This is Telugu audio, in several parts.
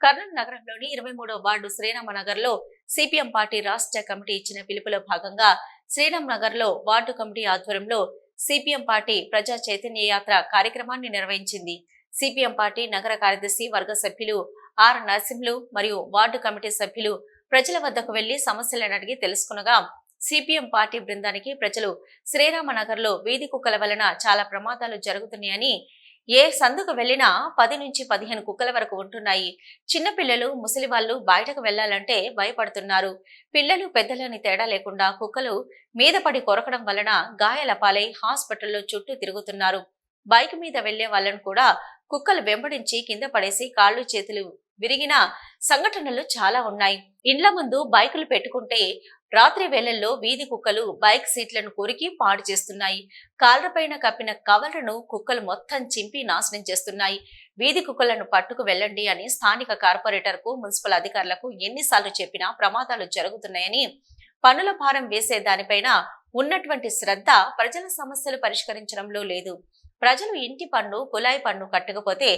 కర్నూలు నగరంలోని ఇరవై మూడో వార్డు శ్రీరామ నగర్లో సిపిఎం పార్టీ రాష్ట్ర కమిటీ ఇచ్చిన పిలుపులో భాగంగా శ్రీరామ్ నగర్లో వార్డు కమిటీ ఆధ్వర్యంలో సిపిఎం పార్టీ ప్రజా చైతన్య యాత్ర కార్యక్రమాన్ని నిర్వహించింది. సిపిఎం పార్టీ నగర కార్యదర్శి వర్గ సభ్యులు ఆర్ నరసింహులు మరియు వార్డు కమిటీ సభ్యులు ప్రజల వద్దకు వెళ్ళి సమస్యలను అడిగి తెలుసుకునగా సిపిఎం పార్టీ బృందానికి ప్రజలు శ్రీరామనగర్లో వీధి కుక్కల వలన చాలా ప్రమాదాలు జరుగుతున్నాయని ఏ సందుకు వెళ్ళినా పది నుంచి పదిహేను కుక్కల వరకు ఉంటున్నాయి. చిన్నపిల్లలు ముసలి వాళ్ళు బయటకు వెళ్ళాలంటే భయపడుతున్నారు. పిల్లలు పెద్దలని తేడా లేకుండా కుక్కలు మీద పడి కొరకడం వలన గాయాల పాలై హాస్పిటల్లో చుట్టూ తిరుగుతున్నారు. బైక్ మీద వెళ్ళే వాళ్ళను కూడా కుక్కలు వెంబడించి కింద పడేసి కాళ్ళు చేతులు విరిగిన సంఘటనలు చాలా ఉన్నాయి. ఇండ్ల ముందు బైకులు పెట్టుకుంటే రాత్రి వేళల్లో వీధి కుక్కలు బైక్ సీట్లను కొరికి పాడు చేస్తున్నాయి. కాళ్ళపైన కప్పిన కవర్లను కుక్కలు మొత్తం చింపి నాశనం చేస్తున్నాయి. వీధి కుక్కలను పట్టుకు వెళ్ళండి అని స్థానిక కార్పొరేటర్కు మున్సిపల్ అధికారులకు ఎన్నిసార్లు చెప్పినా ప్రమాదాలు జరుగుతున్నాయని పన్నుల భారం వేసే దానిపైన ఉన్నటువంటి శ్రద్ధ ప్రజల సమస్యలు పరిష్కరించడంలో లేదు. ప్రజలు ఇంటి పన్ను కులాయి పన్ను కట్టకపోతే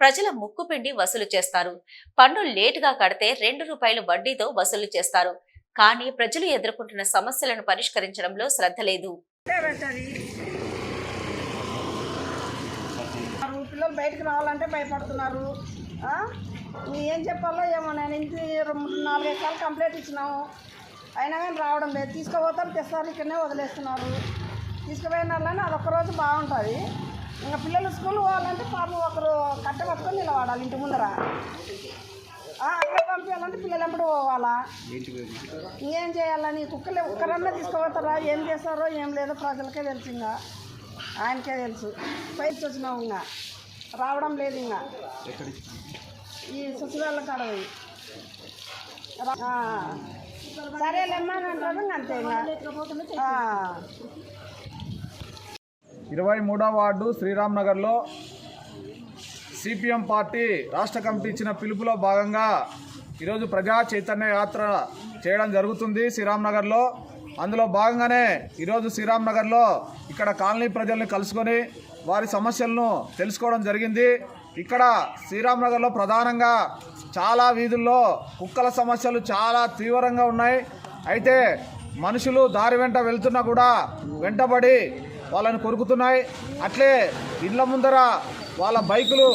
ప్రజల ముక్కు పిండి వసూలు చేస్తారు. పన్ను లేటుగా కడితే రెండు రూపాయలు వడ్డీతో వసూలు చేస్తారు. కానీ ప్రజలు ఎదుర్కొంటున్న సమస్యలను పరిష్కరించడంలో శ్రద్ధ లేదు. పిల్లలు బయటకు రావాలంటే భయపడుతున్నారు. ఏం చెప్పాలో ఏమో నేను ఇంటి రెండు ఎకరాలు సార్లు కంప్లైంట్ ఇచ్చినాము అయినా కానీ రావడం లేదు. తీసుకుపోతారు తెస్తారు ఇక్కడనే వదిలేస్తున్నారు. తీసుకుపోయిన వాళ్ళని అదొక్క రోజు బాగుంటుంది. ఇంకా పిల్లలు స్కూల్ పోవాలంటే పాపం ఒకరు కట్ట పట్టుకొని నిలబడాలి ఇంటి ముందర. అక్కడ పంపించాలంటే పిల్లలు ఎప్పుడు పోవాలా? ఇంకేం చేయాలని కుక్కలే ఒక్కరన్నా తీసుకుపోతారా ఏం చేస్తారో ఏం లేదో ప్రజలకే తెలుసు ఇంకా. ఆయనకే తెలుసు. పైకి వచ్చినావు ఇంకా. రావడం లేదు ఇంకా. ఈ సుశీల కాడ పోయి. సరేలేమ్మా అంటారు అంతే ఇంకా. ఇరవై మూడో వార్డు శ్రీరామ్ నగర్లో సిపిఎం పార్టీ రాష్ట్ర కమిటీ ఇచ్చిన పిలుపులో భాగంగా ఈరోజు ప్రజా చైతన్య యాత్ర చేయడం జరుగుతుంది శ్రీరామ్నగర్లో అందులో భాగంగానే ఈరోజు శ్రీరామ్నగర్లో ఇక్కడ కాలనీ ప్రజల్ని కలుసుకొని వారి సమస్యలను తెలుసుకోవడం జరిగింది. ఇక్కడ శ్రీరామ్నగర్లో ప్రధానంగా చాలా వీధుల్లో కుక్కల సమస్యలు చాలా తీవ్రంగా ఉన్నాయి. అయితే మనుషులు దారి వెంట వెళ్తున్నా కూడా వెంటబడి వాళ్ళని కొరుకుతున్నాయి. అట్లే ఇళ్ళ ముందర వాళ్ళ బైకులు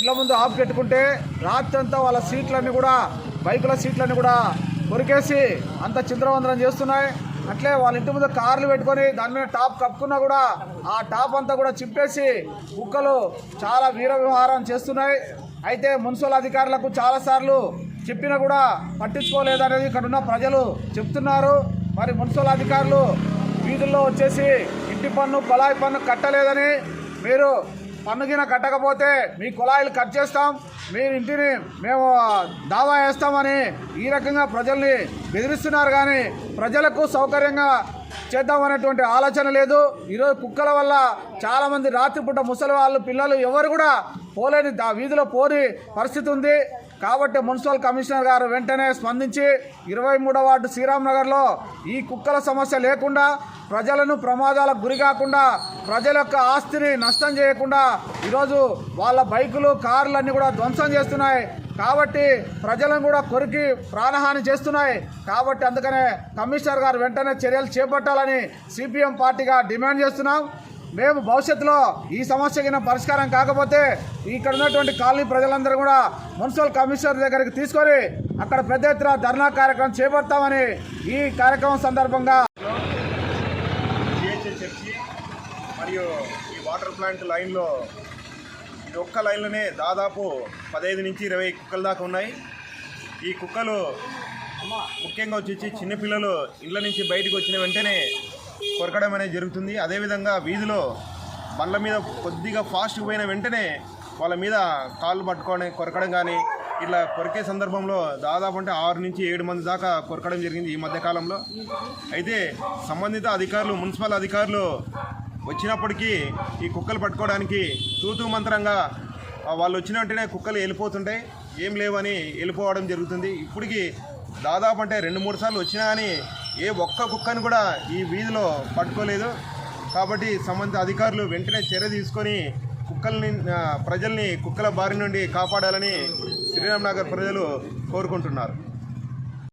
ఇళ్ళ ముందు ఆపు పెట్టుకుంటే రాత్రంతా వాళ్ళ సీట్లన్నీ కూడా బైకుల సీట్లన్నీ కూడా కొరికేసి అంత చింద్రవందనం చేస్తున్నాయి. అట్లే వాళ్ళ ఇంటి ముందు కార్లు పెట్టుకొని దాని మీద టాప్ కప్పుకున్నా కూడా ఆ టాప్ అంతా కూడా చింపేసి కుక్కలు చాలా వీర వ్యవహారం చేస్తున్నాయి. అయితే మున్సిపల్ అధికారులకు చాలాసార్లు చెప్పినా కూడా పట్టించుకోలేదనేది ఇక్కడ ఉన్న ప్రజలు చెప్తున్నారు. మరి మున్సిపల్ అధికారులు వీధుల్లో వచ్చేసి ఇంటి పన్ను కుళాయి పన్ను కట్టలేదని మీరు పన్నుగిన కట్టకపోతే మీ కుళాయిలు కట్ చేస్తాం. మీ ఇంటిని మేము దావా వేస్తామని ఈ రకంగా ప్రజల్ని బెదిరిస్తున్నారు కానీ ప్రజలకు సౌకర్యంగా చేద్దామనేటువంటి ఆలోచన లేదు. ఈరోజు కుక్కల వల్ల చాలామంది రాత్రిపూట ముసలి వాళ్ళు పిల్లలు ఎవరు కూడా పోలేని దా వీధిలో పోని పరిస్థితి ఉంది. కాబట్టి మున్సిపల్ కమిషనర్ గారు వెంటనే స్పందించి ఇరవై మూడో వార్డు శ్రీరామ్ నగర్లో ఈ కుక్కల సమస్య లేకుండా ప్రజలను ప్రమాదాలకు గురి కాకుండా ప్రజల యొక్క ఆస్తిని నష్టం చేయకుండా ఈరోజు వాళ్ళ బైకులు కార్లన్నీ కూడా ధ్వంసం చేస్తున్నాయి. కాబట్టి ప్రజలను కూడా కొరికి ప్రాణహాని చేస్తున్నాయి. కాబట్టి అందుకనే కమిషనర్ గారు వెంటనే చర్యలు చేపట్టాలని సిపిఎం పార్టీగా డిమాండ్ చేస్తున్నాం. మేము భవిష్యత్తులో ఈ సమస్యకి పరిష్కారం కాకపోతే ఇక్కడ ఉన్నటువంటి కాలనీ ప్రజలందరూ కూడా మున్సిపల్ కమిషనర్ దగ్గరికి తీసుకొని అక్కడ పెద్ద ఎత్తున ధర్నా కార్యక్రమం చేపడతామని ఈ కార్యక్రమం సందర్భంగా చర్చి మరియు ఈ వాటర్ ప్లాంట్ లైన్లో ఇది ఒక్క లైన్లోనే దాదాపు పదహైదు నుంచి ఇరవై కుక్కల దాకా ఉన్నాయి. ఈ కుక్కలు ముఖ్యంగా వచ్చేసి చిన్నపిల్లలు ఇళ్ళ నుంచి బయటకు వచ్చిన వెంటనే కొరకడం అనేది జరుగుతుంది. అదేవిధంగా వీధిలో బండ్ల మీద కొద్దిగా ఫాస్ట్గా పోయిన వెంటనే వాళ్ళ మీద కాళ్ళు పట్టుకొని కొరకడం కానీ ఇట్లా కొరికే సందర్భంలో దాదాపు అంటే ఆరు నుంచి ఏడు మంది దాకా కొరకడం జరిగింది ఈ మధ్యకాలంలో అయితే సంబంధిత అధికారులు మున్సిపల్ అధికారులు వచ్చినప్పటికీ ఈ కుక్కలు పట్టుకోవడానికి తూతూ మంత్రంగా వాళ్ళు వచ్చిన వెంటనే కుక్కలు వెళ్ళిపోతుంటాయి ఏం లేవని వెళ్ళిపోవడం జరుగుతుంది. ఇప్పటికీ దాదాపు అంటే రెండు మూడు సార్లు వచ్చినా కానీ ఏ ఒక్క కుక్కను కూడా ఈ వీధిలో పట్టుకోలేదు. కాబట్టి సంబంధిత అధికారులు వెంటనే చర్య తీసుకొని కుక్కల్ని ప్రజల్ని కుక్కల బారి నుండి కాపాడాలని శ్రీరామ్ నగర్ ప్రజలు కోరుకుంటున్నారు.